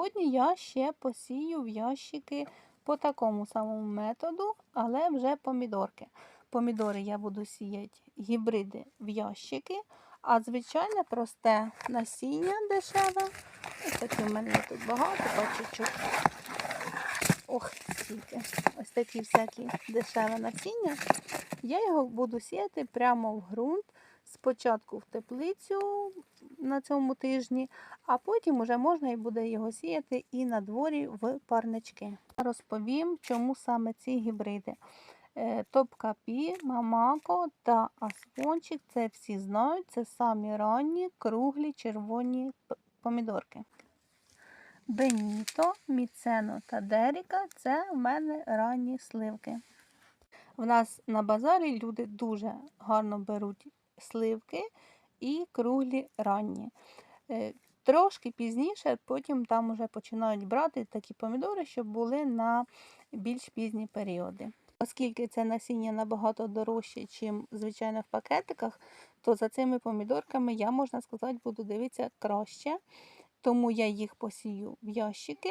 Сьогодні я ще посію в ящики по такому самому методу, але вже помідорки. Помідори я буду сіяти гібриди в ящики, а звичайне просте насіння дешеве. Ось такі в мене тут багато, бачу. Ох, скільки. Ось такі всякі дешеве насіння. Я його буду сіяти прямо в ґрунт. Спочатку в теплицю на цьому тижні, а потім вже можна і буде його сіяти і на дворі в парнички. Розповім, чому саме ці гібриди. Е, Топкапі, Мамако та Асфончик це всі знають, це самі ранні, круглі, червоні помідорки. Беніто, Міцено та Деріка це в мене ранні сливки. В нас на базарі люди дуже гарно беруть сливки і круглі ранні. Е, Трошки пізніше, потім там вже починають брати такі помідори, щоб були на більш пізні періоди. Оскільки це насіння набагато дорожче, ніж звичайно в пакетиках, то за цими помідорками я, можна сказати, буду дивитися краще. Тому я їх посію в ящики.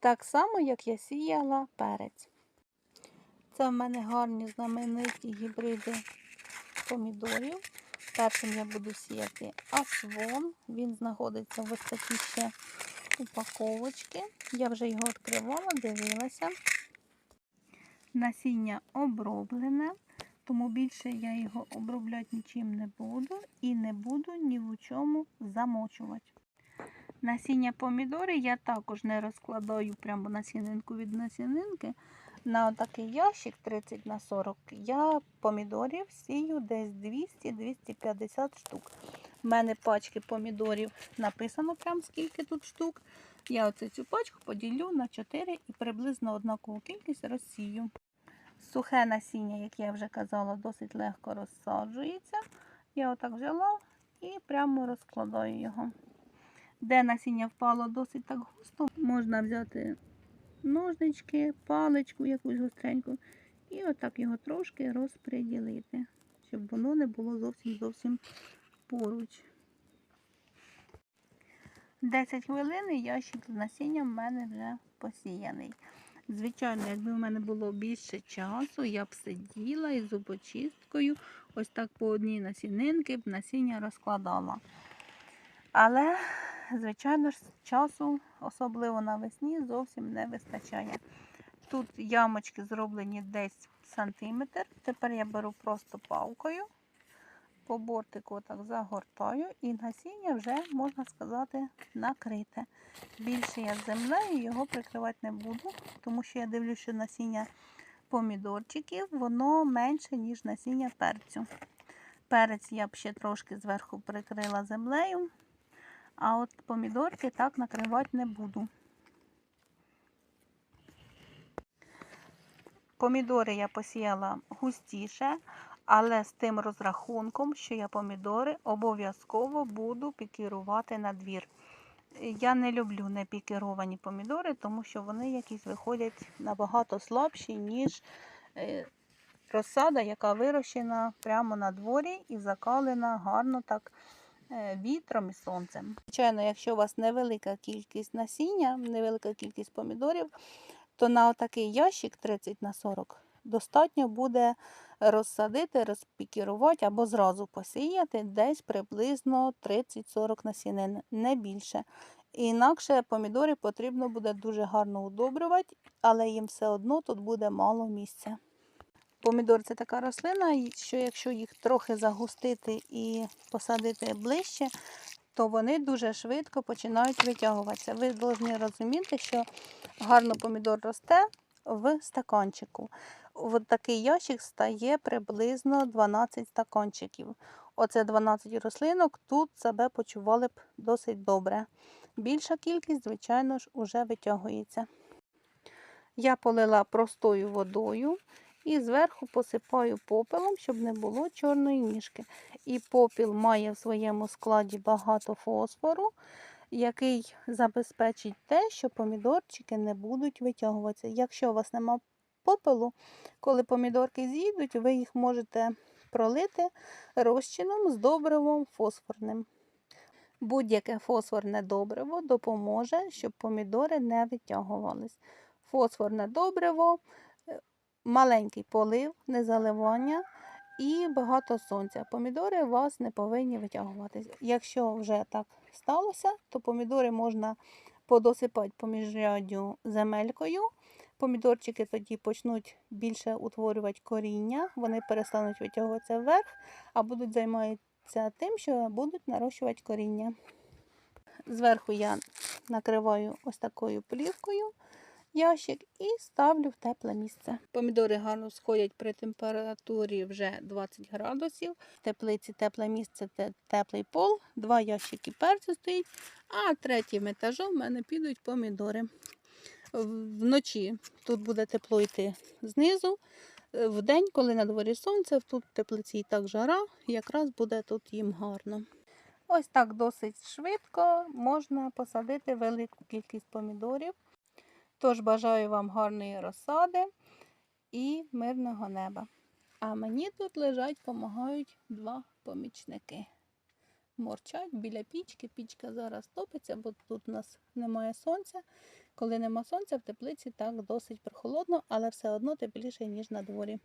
Так само, як я сіяла перець. Це в мене гарні знамениті гібриди помідорів. Першим я буду сіяти асвон. Він знаходиться в ось такій ще упаковочці. Я вже його відкривала, дивилася. Насіння оброблене, тому більше я його обробляти нічим не буду і не буду ні в чому замочувати. Насіння помідори я також не розкладаю прямо насінинку від насінинки. На такий ящик 30 на 40 я помідорів сію десь 200-250 штук. У мене пачки помідорів написано прям скільки тут штук. Я оце цю пачку поділю на 4 і приблизно однакову кількість розсію. Сухе насіння, як я вже казала, досить легко розсаджується. Я отак взяла і прямо розкладаю його. Де насіння впало досить так густо, можна взяти ножнички, паличку якусь гостреньку, і отак його трошки розподілити, щоб воно не було зовсім зовсім поруч. 10 хвилин і ящик з насінням в мене вже посіяний. Звичайно, якби в мене було більше часу, я б сиділа із зубочисткою, ось так по одній насінинки б насіння розкладала. Але, звичайно ж, часу, особливо навесні, зовсім не вистачає. Тут ямочки зроблені десь сантиметр. Тепер я беру просто палкою, по бортику так загортаю, і насіння вже, можна сказати, накрите. Більше я землею його прикривати не буду, тому що я дивлюся, що насіння помідорчиків, воно менше, ніж насіння перцю. Перець я б ще трошки зверху прикрила землею, а от помідорки так накривати не буду. Помідори я посіяла густіше, але з тим розрахунком, що я помідори обов'язково буду пікірувати на двір. Я не люблю непікіровані помідори, тому що вони якісь виходять набагато слабші, ніж е, розсада, яка вирощена прямо на дворі і закалена гарно так вітром і сонцем. Звичайно, якщо у вас невелика кількість насіння, невелика кількість помідорів, то на отакий ящик 30 на 40 достатньо буде розсадити, розпікірувати або зразу посіяти десь приблизно 30-40 насінин, не більше. Інакше помідори потрібно буде дуже гарно удобрювати, але їм все одно тут буде мало місця. Помідор це така рослина, що якщо їх трохи загустити і посадити ближче, то вони дуже швидко починають витягуватися. Ви повинні розуміти, що гарно помідор росте в стаканчику. В такий ящик стає приблизно 12 стаканчиків. Оце 12 рослинок тут себе почували б досить добре. Більша кількість, звичайно ж, уже витягується. Я полила простою водою і зверху посипаю попелом, щоб не було чорної ніжки. І попіл має в своєму складі багато фосфору, який забезпечить те, що помідорчики не будуть витягуватися. Якщо у вас нема попелу, коли помідорки з'їдуть, ви їх можете пролити розчином з добривом фосфорним. Будь-яке фосфорне добриво допоможе, щоб помідори не витягувались. Фосфорне добриво, маленький полив, не заливання і багато сонця. Помідори у вас не повинні витягуватись. Якщо вже так сталося, то помідори можна подосипати поміж рядю земелькою. Помідорчики тоді почнуть більше утворювати коріння, вони перестануть витягуватися вверх, а будуть займатися тим, що будуть нарощувати коріння. Зверху я накриваю ось такою плівкою ящик і ставлю в тепле місце. Помідори гарно сходять при температурі вже 20 градусів. В теплиці тепле місце теплий пол, два ящики перцю стоїть, а третім етажом в мене підуть помідори. Вночі тут буде тепло йти знизу. Е, Вдень, коли на дворі сонце, тут в теплиці і так жара, якраз буде тут їм гарно. Ось так досить швидко можна посадити велику кількість помідорів. Тож бажаю вам гарної розсади і мирного неба. А мені тут лежать, допомагають два помічники. Морчать біля пічки. Пічка зараз топиться, бо тут у нас немає сонця. Коли нема сонця, в теплиці так досить прохолодно, але все одно тепліше, ніж на дворі.